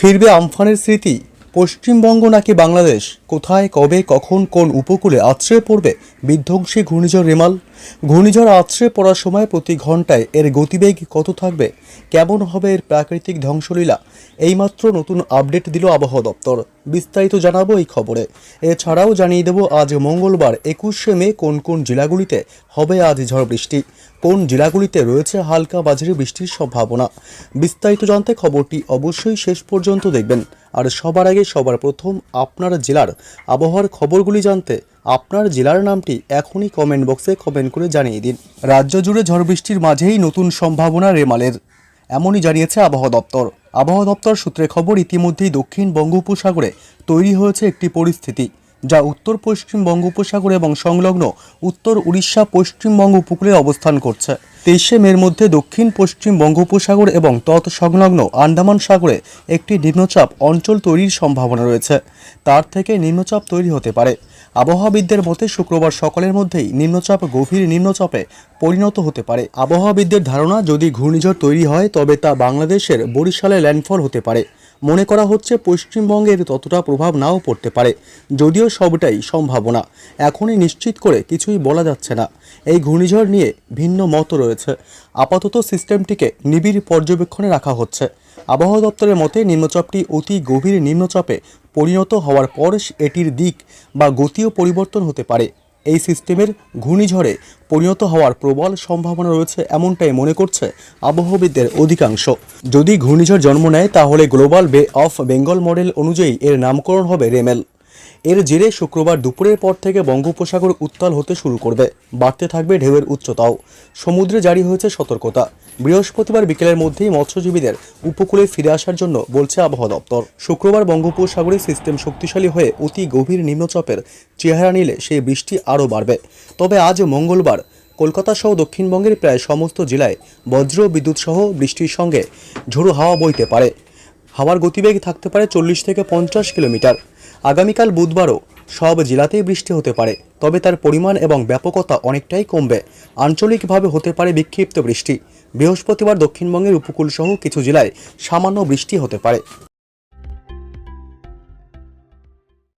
ফিরবে আমফানের স্মৃতি? পশ্চিমবঙ্গ নাকি বাংলাদেশ? কোথায়, কবে, কখন, কোন উপকূলে আছড়ে পড়বে বিধ্বংসী ঘূর্ণিঝড় রেমাল? ঘূর্ণিঝড় আছড়ে পড়ার সময় প্রতি ঘন্টায় এর গতিবেগ কত থাকবে? কেমন হবে এর প্রাকৃতিক ধ্বংসলীলা? এইমাত্র নতুন আপডেট দিল আবহাওয়া দপ্তর। বিস্তারিত জানাব এই খবরে। এছাড়াও জানিয়ে দেব, আজ মঙ্গলবার একুশে মে কোন কোন জেলাগুলিতে হবে আজ ঝড় বৃষ্টি? কোন জেলাগুলিতে রয়েছে হালকা বাজারে বৃষ্টির সম্ভাবনা? বিস্তারিত জানতে খবরটি অবশ্যই শেষ পর্যন্ত দেখবেন। আর সবার আগে সবার প্রথম আপনার জেলার আবহাওয়ার খবরগুলি জানতে আপনার জেলার নামটি এখনই কমেন্ট বক্সে কমেন্ট করে জানিয়ে দিন। রাজ্য জুড়ে ঝড় বৃষ্টির মাঝেই নতুন সম্ভাবনা রেমালের, এমনই জানিয়েছে আবহাওয়া দপ্তর। আবহাওয়া দপ্তর সূত্রে খবর, ইতিমধ্যেই দক্ষিণ বঙ্গোপসাগরে তৈরি হয়েছে একটি পরিস্থিতি, যা উত্তর পশ্চিম বঙ্গোপসাগর এবং সংলগ্ন উত্তর উড়িষ্যা পশ্চিমবঙ্গ উপকূলে অবস্থান করছে। তেইশে মের মধ্যে দক্ষিণ, পশ্চিম বঙ্গোপসাগর এবং তৎসংলগ্ন আন্দামান সাগরে একটি নিম্নচাপ অঞ্চল তৈরির সম্ভাবনা রয়েছে। তার থেকে নিম্নচাপ তৈরি হতে পারে। আবহাওয়াবিদদের মতে, শুক্রবার সকালের মধ্যেই নিম্নচাপ গভীর নিম্নচাপে পরিণত হতে পারে। আবহাওয়াবিদদের ধারণা, যদি ঘূর্ণিঝড় তৈরি হয়, তবে তা বাংলাদেশের বরিশালে ল্যান্ডফল হতে পারে। মনে করা হচ্ছে, পশ্চিমবঙ্গের ততটা প্রভাব নাও পড়তে পারে। যদিও সবটাই সম্ভাবনা। এখনই নিশ্চিত করে কিছুই বলা যাচ্ছে না। এই ঘূর্ণিঝড় নিয়ে ভিন্ন মত রয়েছে। আপাতত সিস্টেমটিকে নিবিড় পর্যবেক্ষণে রাখা হচ্ছে। আবহাওয়া দপ্তরের মতে, নিম্নচাপটি অতি গভীর নিম্নচাপে পরিণত হওয়ার পর এটির দিক বা গতিও পরিবর্তন হতে পারে। এই সিস্টেমের ঘূর্ণিঝড়ে পরিণত হওয়ার প্রবল সম্ভাবনা রয়েছে এমনটাই মনে করছে আবহাওয়াবিদদের অধিকাংশ। যদি ঘূর্ণিঝড় জন্ম নেয়, তাহলে গ্লোবাল বে অফ বেঙ্গল মডেল অনুযায়ী এর নামকরণ হবে রেমেল। এর জেরে শুক্রবার দুপুরের পর থেকে বঙ্গোপসাগর উত্তাল হতে শুরু করবে। বাড়তে থাকবে ঢেউয়ের উচ্চতাও। সমুদ্রে জারি হয়েছে সতর্কতা। বৃহস্পতিবার বিকেলের মধ্যেই মৎস্যজীবীদের উপকূলে ফিরে আসার জন্য বলছে আবহাওয়া দপ্তর। শুক্রবার বঙ্গোপসাগরে সিস্টেম শক্তিশালী হয়ে অতি গভীর নিম্নচাপের চেহারা নিলে সেই বৃষ্টি আরও বাড়বে। তবে আজ মঙ্গলবার কলকাতা সহ দক্ষিণবঙ্গের প্রায় সমস্ত জেলায় বজ্র বিদ্যুৎ সহ বৃষ্টির সঙ্গে ঝোড়ো হাওয়া বইতে পারে। হাওয়ার গতিবেগ থাকতে পারে চল্লিশ থেকে পঞ্চাশ কিলোমিটার। আগামীকাল বুধবারও সব জেলাতেই বৃষ্টি হতে পারে, তবে তার পরিমাণ এবং ব্যাপকতা অনেকটাই কমবে। আঞ্চলিকভাবে হতে পারে বিক্ষিপ্ত বৃষ্টি। বৃহস্পতিবার দক্ষিণবঙ্গের উপকূলসহ কিছু জেলায় সামান্য বৃষ্টি হতে পারে।